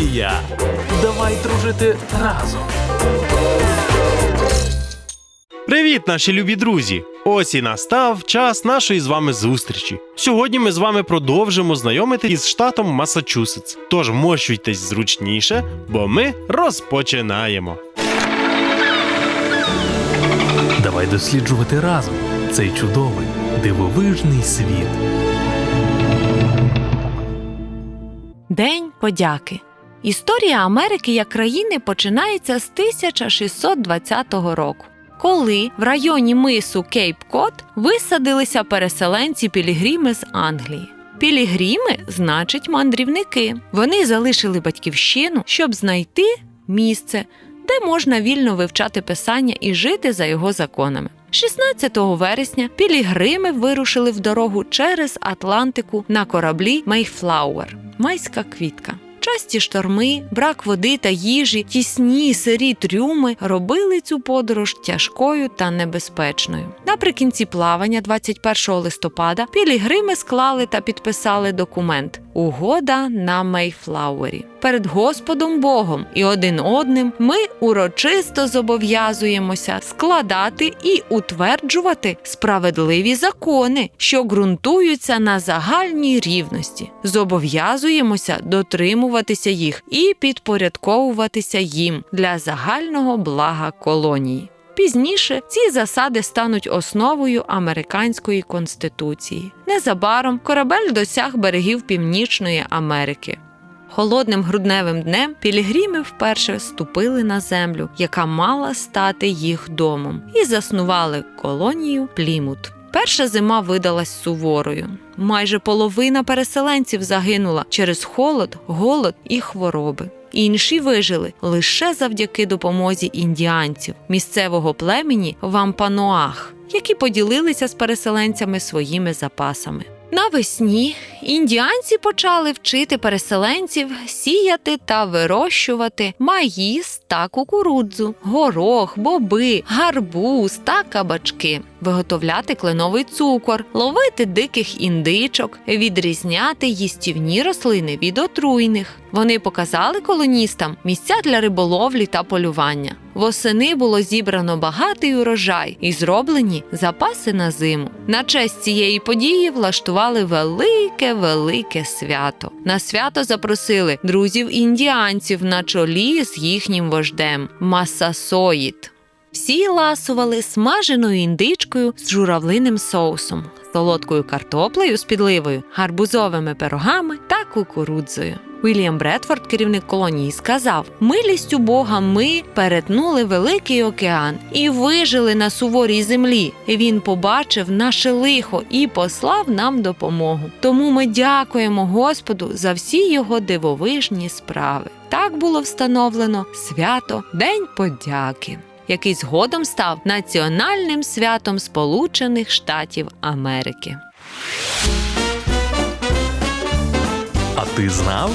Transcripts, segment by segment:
студія. Давай дружити разом. Привіт, наші любі друзі! Ось і настав час нашої з вами зустрічі. Сьогодні ми з вами продовжимо знайомити із штатом Масачусетс. Тож мощуйтесь зручніше, бо ми розпочинаємо. Давай досліджувати разом цей чудовий дивовижний світ. День подяки. Історія Америки як країни починається з 1620 року, коли в районі мису Кейп Кот висадилися переселенці пілігріми з Англії. Пілігріми значить мандрівники. Вони залишили батьківщину, щоб знайти місце, де можна вільно вивчати писання і жити за його законами. 16 вересня пілігрими вирушили в дорогу через Атлантику на кораблі Мейфлауер майська квітка. Часті шторми, брак води та їжі, тісні сирі трюми робили цю подорож тяжкою та небезпечною. Наприкінці плавання, 21 листопада, пілігрими склали та підписали документ Угода на Мейфлауері. Перед Господом Богом і один одним ми урочисто зобов'язуємося складати і утверджувати справедливі закони, що ґрунтуються на загальній рівності. Зобов'язуємося дотримуватися їх і підпорядковуватися їм для загального блага колонії. Пізніше ці засади стануть основою американської конституції. Незабаром корабель досяг берегів Північної Америки. Холодним грудневим днем пілігріми вперше ступили на землю, яка мала стати їх домом, і заснували колонію Плімут. Перша зима видалась суворою. Майже половина переселенців загинула через холод, голод і хвороби. Інші вижили лише завдяки допомозі індіанців місцевого племені Вампануах, які поділилися з переселенцями своїми запасами. Навесні індіанці почали вчити переселенців сіяти та вирощувати маїс та кукурудзу, горох, боби, гарбуз та кабачки, виготовляти кленовий цукор, ловити диких індичок, відрізняти їстівні рослини від отруйних. Вони показали колоністам місця для риболовлі та полювання. Восени було зібрано багатий урожай і зроблені запаси на зиму. На честь цієї події влаштували велике велике свято. На свято запросили друзів індіанців на чолі з їхнім вождем Масасоїд. Всі ласували смаженою індичкою з журавлиним соусом, солодкою картоплею з підливою, гарбузовими пирогами та кукурудзою. Вільям Бредфорд, керівник колонії, сказав: милістю Бога ми перетнули великий океан і вижили на суворій землі. Він побачив наше лихо і послав нам допомогу. Тому ми дякуємо Господу за всі його дивовижні справи. Так було встановлено свято День подяки який згодом став національним святом Сполучених Штатів Америки. А ти знав?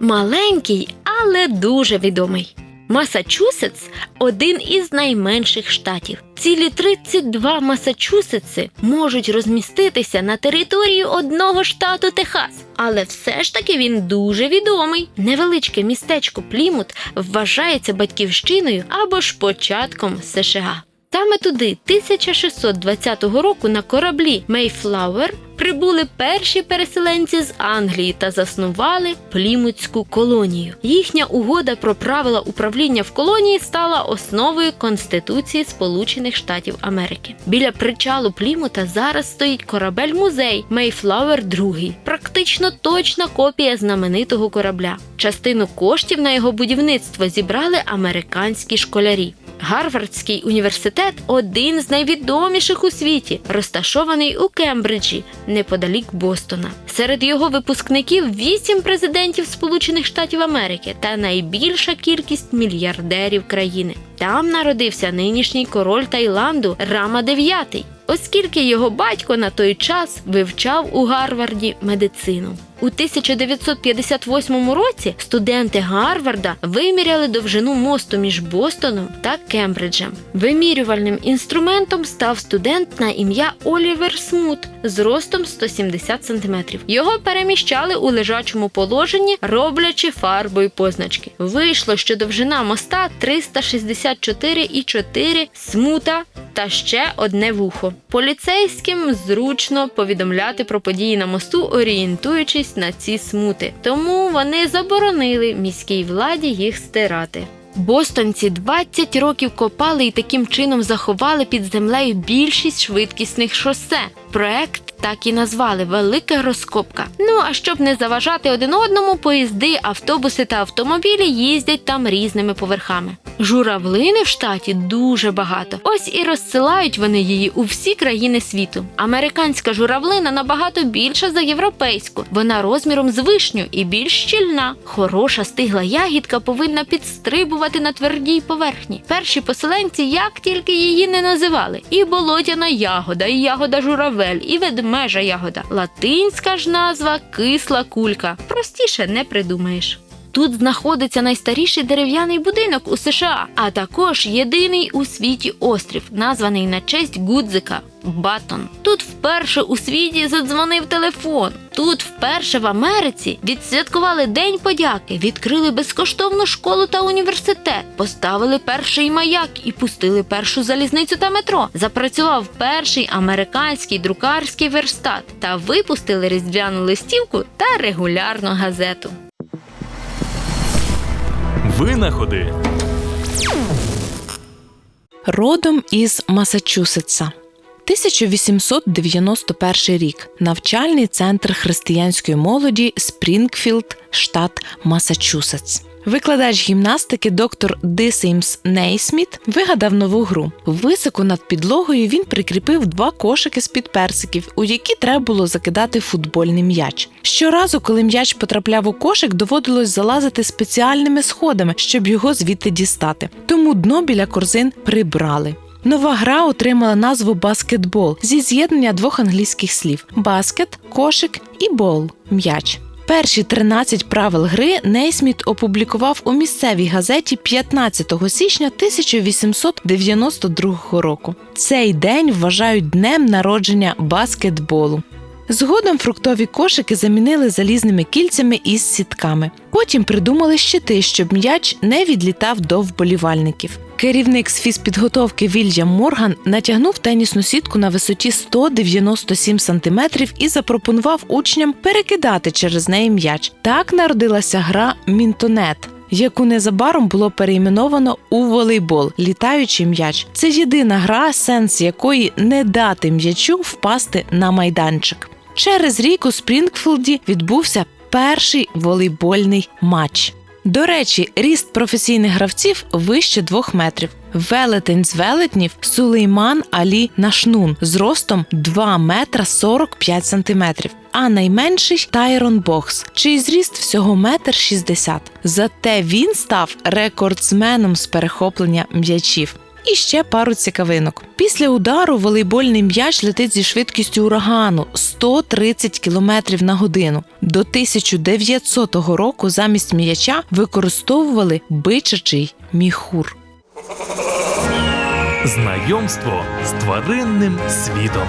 Маленький, але дуже відомий. Масачусетс один із найменших штатів. Цілі 32 Масачусетси можуть розміститися на території одного штату Техас. Але все ж таки він дуже відомий. Невеличке містечко Плімут вважається батьківщиною або ж початком США. Саме туди 1620 року на кораблі Мейфлауер прибули перші переселенці з Англії та заснували плімутську колонію. Їхня угода про правила управління в колонії стала основою Конституції Сполучених Штатів Америки. Біля причалу Плімута зараз стоїть корабель-музей Мейфлауер II. Практично точна копія знаменитого корабля. Частину коштів на його будівництво зібрали американські школярі. Гарвардський університет один з найвідоміших у світі, розташований у Кембриджі, неподалік Бостона. Серед його випускників вісім президентів Сполучених Штатів Америки та найбільша кількість мільярдерів країни. Там народився нинішній король Таїланду Рама IX. Оскільки його батько на той час вивчав у Гарварді медицину. У 1958 році студенти Гарварда виміряли довжину мосту між Бостоном та Кембриджем. Вимірювальним інструментом став студент на ім'я Олівер Смут з ростом 170 см. Його переміщали у лежачому положенні, роблячи фарбою позначки. Вийшло, що довжина моста 364,4 смута та ще одне вухо. Поліцейським зручно повідомляти про події на мосту, орієнтуючись на ці смути. Тому вони заборонили міській владі їх стирати. Бостонці 20 років копали і таким чином заховали під землею більшість швидкісних шосе. Проект так і назвали Велика розкопка. Ну а щоб не заважати один одному, поїзди, автобуси та автомобілі їздять там різними поверхами. Журавлини в штаті дуже багато. Ось і розсилають вони її у всі країни світу. Американська журавлина набагато більша за європейську. Вона розміром з вишню і більш щільна. Хороша стигла ягідка повинна підстрибувати на твердій поверхні. Перші поселенці як тільки її не називали: і болотяна ягода, і ягода журавель, і ведмежа ягода. Латинська ж назва кисла кулька. Простіше не придумаєш. Тут знаходиться найстаріший дерев'яний будинок у США, а також єдиний у світі острів, названий на честь Гудзика Батон. Тут вперше у світі задзвонив телефон. Тут вперше в Америці відсвяткували День подяки, відкрили безкоштовну школу та університет, поставили перший маяк і пустили першу залізницю та метро. Запрацював перший американський друкарський верстат та випустили різдвяну листівку та регулярну газету. Винаходи. Родом із Масачусетса. 1891 рік. Навчальний центр християнської молоді Спрінгфілд, штат Масачусетс. Викладач гімнастики доктор Дисеймс Нейсміт вигадав нову гру. Високо над підлогою він прикріпив два кошики з-під персиків, у які треба було закидати футбольний м'яч. Щоразу, коли м'яч потрапляв у кошик, доводилось залазити спеціальними сходами, щоб його звідти дістати. Тому дно біля корзин прибрали. Нова гра отримала назву баскетбол зі з'єднання двох англійських слів: баскет, кошик і бол м'яч. Перші 13 правил гри Нейсміт опублікував у місцевій газеті 15 січня 1892 року. Цей день вважають днем народження баскетболу. Згодом фруктові кошики замінили залізними кільцями із сітками. Потім придумали щити, щоб м'яч не відлітав до вболівальників. Керівник з фізпідготовки Вільям Морган натягнув тенісну сітку на висоті 197 см і запропонував учням перекидати через неї м'яч. Так народилася гра Мінтонет. Яку незабаром було перейменовано у волейбол літаючий м'яч. Це єдина гра, сенс якої не дати м'ячу впасти на майданчик. Через рік у Спрінгфілді відбувся перший волейбольний матч. До речі, ріст професійних гравців вище двох метрів. Велетень з велетнів Сулейман Алі Нашнун з ростом 2 метра 45 сантиметрів, а найменший Тайрон Бокс, чий зріст всього метр 60. Зате він став рекордсменом з перехоплення м'ячів. І ще пару цікавинок. Після удару волейбольний м'яч летить зі швидкістю урагану 130 км на годину. До 1900 року замість м'яча використовували бичачий міхур. Знайомство з тваринним світом.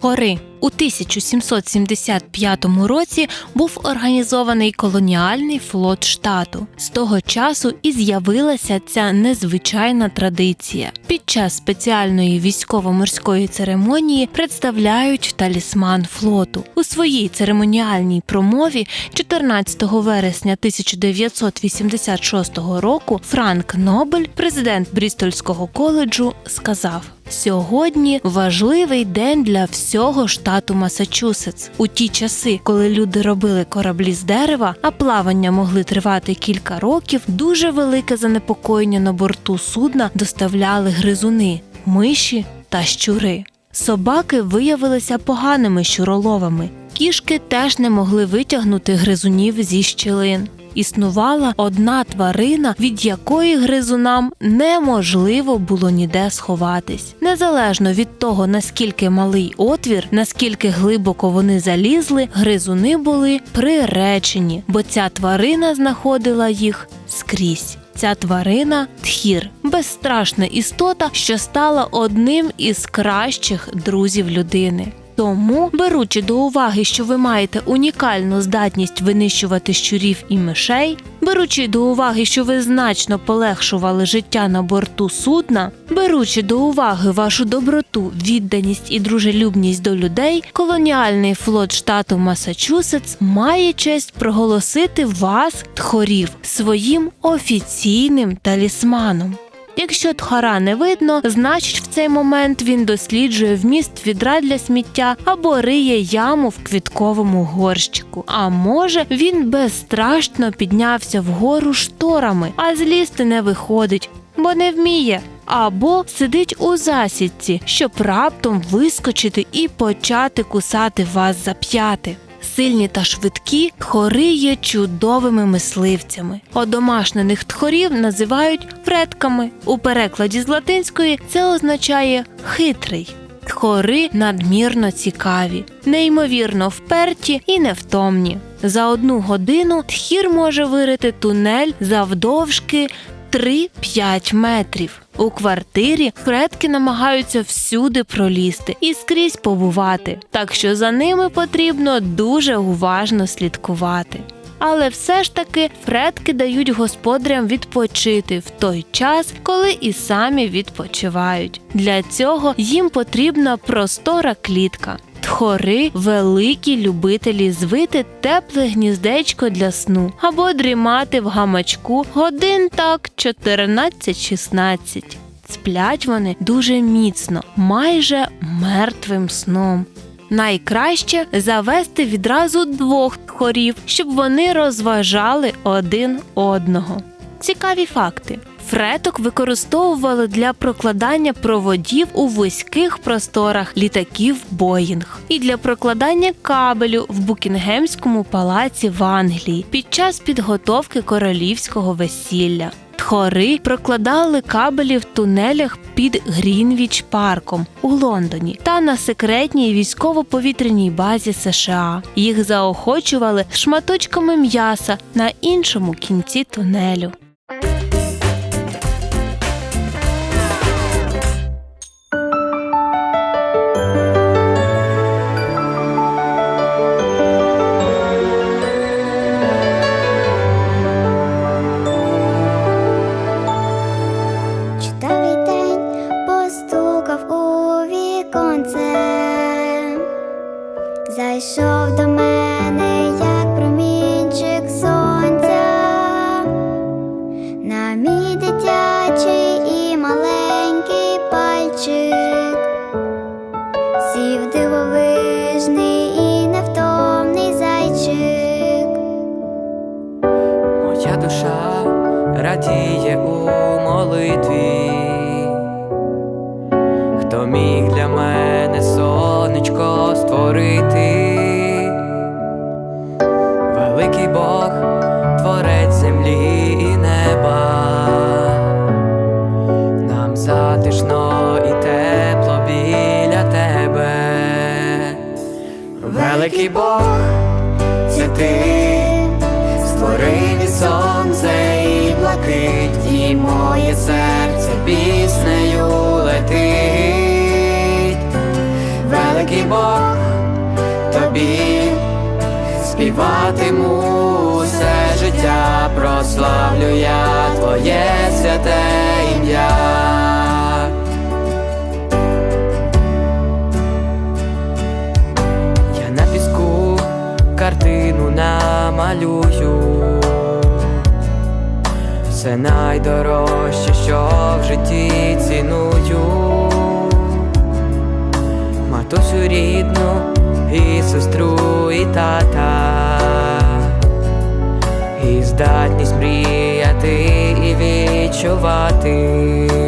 гори. У 1775 році був організований колоніальний флот штату. З того часу і з'явилася ця незвичайна традиція. Під час спеціальної військово-морської церемонії представляють талісман флоту. У своїй церемоніальній промові 14 вересня 1986 року Франк Нобель, президент Брістольського коледжу, сказав. Сьогодні важливий день для всього штату Масачусетс. У ті часи, коли люди робили кораблі з дерева, а плавання могли тривати кілька років, дуже велике занепокоєння на борту судна доставляли гризуни, миші та щури. Собаки виявилися поганими щуроловами. Кішки теж не могли витягнути гризунів зі щілин. Існувала одна тварина, від якої гризунам неможливо було ніде сховатись. Незалежно від того, наскільки малий отвір, наскільки глибоко вони залізли, гризуни були приречені, бо ця тварина знаходила їх скрізь. Ця тварина тхір, безстрашна істота, що стала одним із кращих друзів людини. Тому, беручи до уваги, що ви маєте унікальну здатність винищувати щурів і мишей, беручи до уваги, що ви значно полегшували життя на борту судна, беручи до уваги вашу доброту, відданість і дружелюбність до людей, колоніальний флот штату Масачусетс має честь проголосити вас, тхорів, своїм офіційним талісманом. Якщо тхора не видно, значить в цей момент він досліджує вміст відра для сміття або риє яму в квітковому горщику. А може він безстрашно піднявся вгору шторами, а злізти не виходить, бо не вміє. Або сидить у засідці, щоб раптом вискочити і почати кусати вас за п'яти. Сильні та швидкі тхори є чудовими мисливцями. Одомашнених тхорів називають предками. У перекладі з латинської це означає хитрий. Тхори надмірно цікаві, неймовірно вперті і невтомні. За одну годину тхір може вирити тунель завдовжки 3-5 метрів. У квартирі предки намагаються всюди пролізти і скрізь побувати, так що за ними потрібно дуже уважно слідкувати. Але все ж таки предки дають господарям відпочити в той час, коли і самі відпочивають. Для цього їм потрібна простора клітка. Тхори великі любителі звити тепле гніздечко для сну або дрімати в гамачку годин так 14-16. Сплять вони дуже міцно, майже мертвим сном. Найкраще завести відразу двох тхорів, щоб вони розважали один одного. Цікаві факти. Фреток використовували для прокладання проводів у вузьких просторах літаків Боїнг і для прокладання кабелю в Букінгемському палаці в Англії під час підготовки королівського весілля. Тхори прокладали кабелі в тунелях під Грінвіч парком у Лондоні та на секретній військово-повітряній базі США. Їх заохочували шматочками м'яса на іншому кінці тунелю. 在手 намалюю. Все найдорожче, що в житті ціную. Матусю рідну і сестру, і тата, і здатність мріяти і відчувати.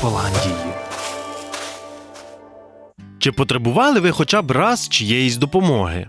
Слідами Чи потребували ви хоча б раз чиєїсь допомоги?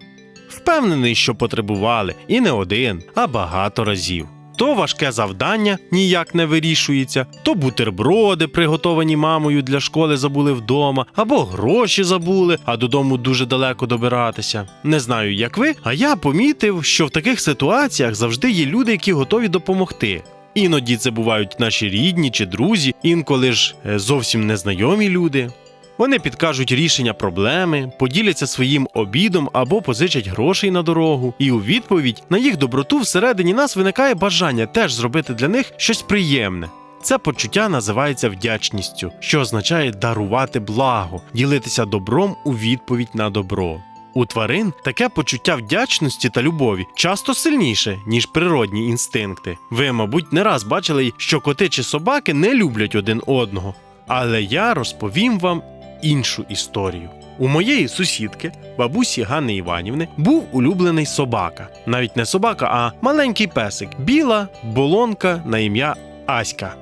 Впевнений, що потребували і не один, а багато разів. То важке завдання ніяк не вирішується, то бутерброди, приготовані мамою для школи, забули вдома, або гроші забули, а додому дуже далеко добиратися. Не знаю, як ви, а я помітив, що в таких ситуаціях завжди є люди, які готові допомогти. Іноді це бувають наші рідні чи друзі, інколи ж е, зовсім незнайомі люди. Вони підкажуть рішення проблеми, поділяться своїм обідом або позичать грошей на дорогу, і у відповідь на їх доброту всередині нас виникає бажання теж зробити для них щось приємне. Це почуття називається вдячністю, що означає дарувати благо, ділитися добром у відповідь на добро. У тварин таке почуття вдячності та любові часто сильніше, ніж природні інстинкти. Ви, мабуть, не раз бачили, що коти чи собаки не люблять один одного. Але я розповім вам іншу історію. У моєї сусідки, бабусі Ганни Іванівни, був улюблений собака. Навіть не собака, а маленький песик, біла болонка на ім'я Аська.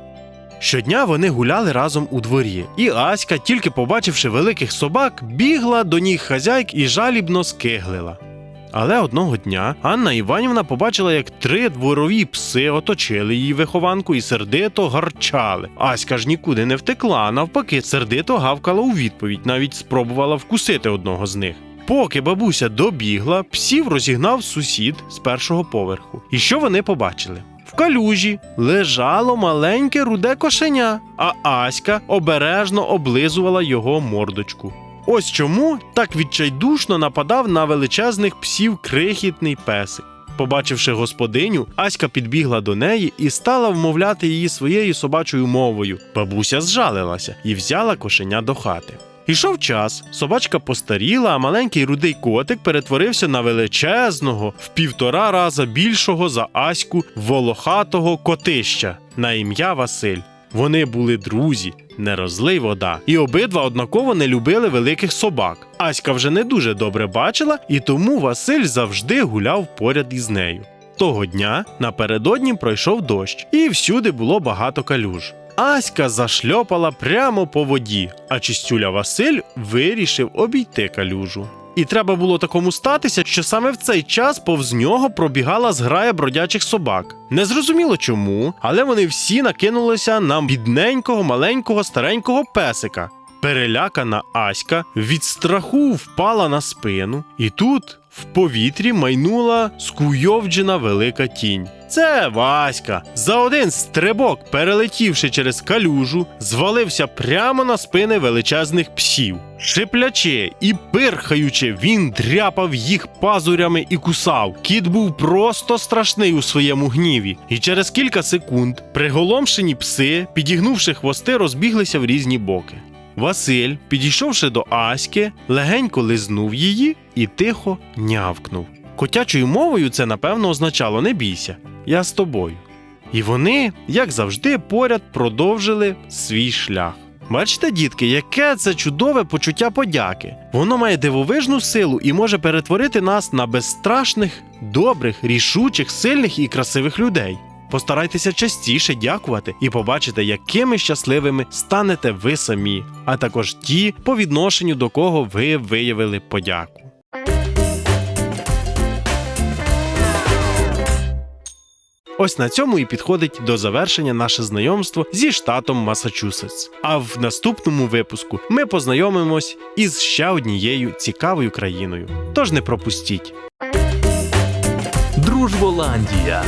Щодня вони гуляли разом у дворі, і Аська, тільки побачивши великих собак, бігла до ніг хазяйк і жалібно скиглила. Але одного дня Анна Іванівна побачила, як три дворові пси оточили її вихованку і сердито гарчали. Аська ж нікуди не втекла, а навпаки, сердито гавкала у відповідь, навіть спробувала вкусити одного з них. Поки бабуся добігла, псів розігнав сусід з першого поверху. І що вони побачили? В калюжі лежало маленьке руде кошеня, а Аська обережно облизувала його мордочку. Ось чому так відчайдушно нападав на величезних псів крихітний песик. Побачивши господиню, Аська підбігла до неї і стала вмовляти її своєю собачою мовою. Бабуся зжалилася і взяла кошеня до хати. Ішов час, собачка постаріла, а маленький рудий котик перетворився на величезного, в півтора раза більшого за Аську волохатого котища на ім'я Василь. Вони були друзі, не розлий вода, і обидва однаково не любили великих собак. Аська вже не дуже добре бачила, і тому Василь завжди гуляв поряд із нею. Того дня напередодні пройшов дощ, і всюди було багато калюж. Аська зашльопала прямо по воді, а чистюля Василь вирішив обійти калюжу. І треба було такому статися, що саме в цей час повз нього пробігала зграя бродячих собак. Незрозуміло чому, але вони всі накинулися на бідненького, маленького, старенького песика. Перелякана Аська від страху впала на спину, і тут в повітрі майнула скуйовджена велика тінь. Це Васька. За один стрибок, перелетівши через калюжу, звалився прямо на спини величезних псів. Шиплячи і пирхаючи, він дряпав їх пазурями і кусав. Кіт був просто страшний у своєму гніві, і через кілька секунд приголомшені пси, підігнувши хвости, розбіглися в різні боки. Василь, підійшовши до Аськи, легенько лизнув її і тихо нявкнув. Котячою мовою це напевно означало не бійся, я з тобою. І вони, як завжди, поряд продовжили свій шлях. Бачите, дітки, яке це чудове почуття подяки. Воно має дивовижну силу і може перетворити нас на безстрашних, добрих, рішучих, сильних і красивих людей. Постарайтеся частіше дякувати і побачите, якими щасливими станете ви самі, а також ті, по відношенню до кого ви виявили подяку. Ось на цьому і підходить до завершення наше знайомство зі штатом Масачусетс. А в наступному випуску ми познайомимось із ще однією цікавою країною. Тож не пропустіть. Дружболандія.